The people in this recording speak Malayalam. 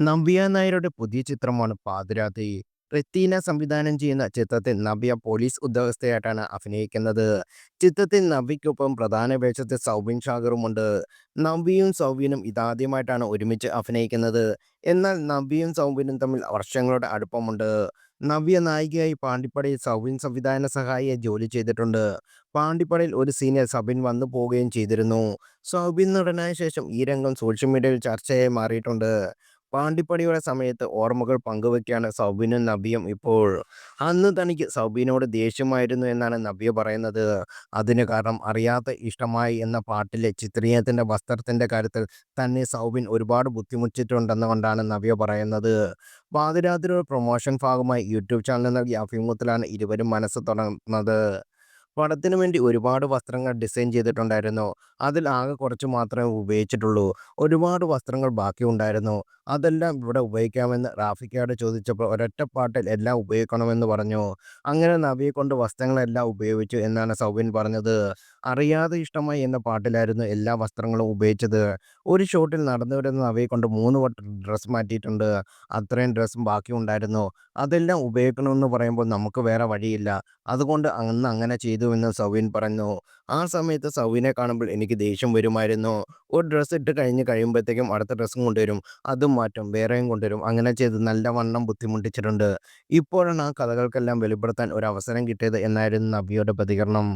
നവ്യ നായരുടെ പുതിയ ചിത്രമാണ് പാതിരാത്രി. റെത്തീന സംവിധാനം ചെയ്യുന്ന ചിത്രത്തിൽ നവ്യ പോലീസ് ഉദ്യോഗസ്ഥയായിട്ടാണ് അഭിനയിക്കുന്നത്. ചിത്രത്തിൽ നവ്യയ്ക്കൊപ്പം പ്രധാന വേഷത്തിൽ സൗബിൻ ഷാഗറുമുണ്ട് നവ്യയും സൗബിനും ഇതാദ്യമായിട്ടാണ് ഒരുമിച്ച് അഭിനയിക്കുന്നത്. എന്നാൽ നവ്യയും സൗബിനും തമ്മിൽ വർഷങ്ങളുടെ അടുപ്പമുണ്ട്. നവ്യ നായികയായി പാണ്ടിപ്പടയിൽ സൗബിൻ സംവിധാന സഹായിയെ ജോലി ചെയ്തിട്ടുണ്ട്. പാണ്ടിപ്പടയിൽ ഒരു സീനിയർ സബിൻ വന്നു പോവുകയും ചെയ്തിരുന്നു. സൗബിൻ നടനായ ശേഷം ഈ രംഗം സോഷ്യൽ മീഡിയയിൽ ചർച്ചയായി മാറിയിട്ടുണ്ട്. പാണ്ടിപ്പടയുടെ സമയത്ത് ഓർമ്മകൾ പങ്കുവെക്കുകയാണ് സൗബിനും നബിയും ഇപ്പോൾ. അന്ന് തനിക്ക് സൗബിനോട് ദേഷ്യമായിരുന്നു എന്നാണ് നബിയ പറയുന്നത്. അതിന് കാരണം അറിയാത്ത ഇഷ്ടമായി എന്ന പാട്ടിലെ ചിത്രീയത്തിന്റെ വസ്ത്രത്തിന്റെ കാര്യത്തിൽ തന്നെ സൗബിൻ ഒരുപാട് ബുദ്ധിമുട്ടിയിട്ടുണ്ടെന്നുകൊണ്ടാണ് നബിയ പറയുന്നത്. പാതിരാത്രിയുടെ പ്രൊമോഷൻ ഭാഗമായി യൂട്യൂബ് ചാനലിൽ നൽകിയ അഭിമുഖത്തിലാണ് ഇരുവരും മനസ്സ് തുറന്നത്. പടത്തിനു വേണ്ടി ഒരുപാട് വസ്ത്രങ്ങൾ ഡിസൈൻ ചെയ്തിട്ടുണ്ടായിരുന്നു. അതിൽ ആകെ കുറച്ച് മാത്രമേ ഉപയോഗിച്ചിട്ടുള്ളൂ. ഒരുപാട് വസ്ത്രങ്ങൾ ബാക്കി ഉണ്ടായിരുന്നു അതെല്ലാം ഇവിടെ ഉപയോഗിക്കാമെന്ന് റാഫിക്കയോട് ചോദിച്ചപ്പോൾ ഒരൊറ്റ പാട്ടിൽ എല്ലാം ഉപയോഗിക്കണമെന്ന് പറഞ്ഞു. അങ്ങനെ നവിയെ കൊണ്ട് വസ്ത്രങ്ങളെല്ലാം ഉപയോഗിച്ചു എന്നാണ് സൗബിൻ പറഞ്ഞത്. അറിയാതെ ഇഷ്ടമായി എന്ന പാട്ടിലായിരുന്നു എല്ലാ വസ്ത്രങ്ങളും ഉപയോഗിച്ചത്. ഒരു ഷോട്ടിൽ നടന്നു വരുന്ന അവയെ കൊണ്ട് മൂന്ന് വട്ടം ഡ്രസ്സ് മാറ്റിയിട്ടുണ്ട്. അത്രയും ഡ്രസ്സും ബാക്കി ഉണ്ടായിരുന്നു അതെല്ലാം ഉപയോഗിക്കണമെന്ന് പറയുമ്പോൾ നമുക്ക് വേറെ വഴിയില്ല. അതുകൊണ്ട് അന്ന് അങ്ങനെ ചെയ്തു എന്ന് സൗവിൻ പറഞ്ഞു. ആ സമയത്ത് സൗവിനെ കാണുമ്പോൾ എനിക്ക് ദേഷ്യം വരുമായിരുന്നു. ഒരു ഡ്രസ്സ് ഇട്ട് കഴിഞ്ഞ് കഴിയുമ്പോഴത്തേക്കും അടുത്ത ഡ്രസ്സും കൊണ്ടുവരും. അതും മാറ്റും. വേറെയും കൊണ്ടുവരും. അങ്ങനെ ചെയ്ത് നല്ലവണ്ണം ബുദ്ധിമുട്ടിച്ചിട്ടുണ്ട്. ഇപ്പോഴാണ് ആ കഥകൾക്കെല്ലാം വെളിപ്പെടുത്താൻ ഒരു അവസരം കിട്ടിയത് എന്നായിരുന്നു നബിയുടെ പ്രതികരണം.